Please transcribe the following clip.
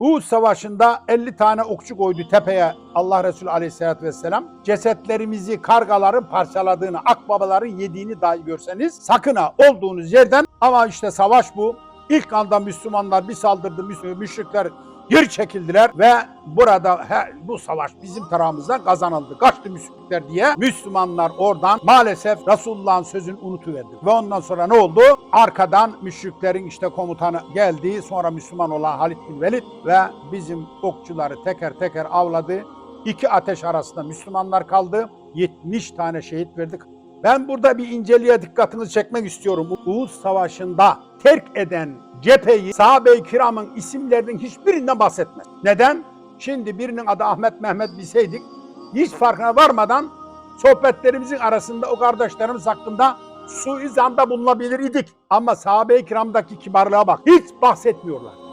Uhud Savaşı'nda 50 tane okçu koydu tepeye Allah Resulü Aleyhisselatü Vesselam. Cesetlerimizi kargaların parçaladığını, akbabaların yediğini dahi görseniz sakın ha olduğunuz yerden ama işte savaş bu. İlk anda Müslümanlar bir saldırdı, müşrikler geri çekildiler ve burada he, bu savaş bizim tarafımızdan kazanıldı. Kaçtı müşrikler diye Müslümanlar oradan maalesef Resulullah'ın sözünü unutuverdi. Ve ondan sonra ne oldu? Arkadan müşriklerin işte komutanı geldi. Sonra Müslüman olan Halid bin Velid ve bizim okçuları teker teker avladı. İki ateş arasında Müslümanlar kaldı. 70 tane şehit verdik. Ben burada bir inceliğe dikkatinizi çekmek istiyorum. Uhud Savaşı'nda terk eden cepheyi sahabe-i kiramın isimlerinin hiçbirinden bahsetmez. Neden? Şimdi birinin adı Ahmet Mehmet bilseydik hiç farkına varmadan sohbetlerimizin arasında o kardeşlerimiz hakkında suizanda bulunabilir idik. Ama sahabe-i kiramdaki kibarlığa bak. Hiç bahsetmiyorlar.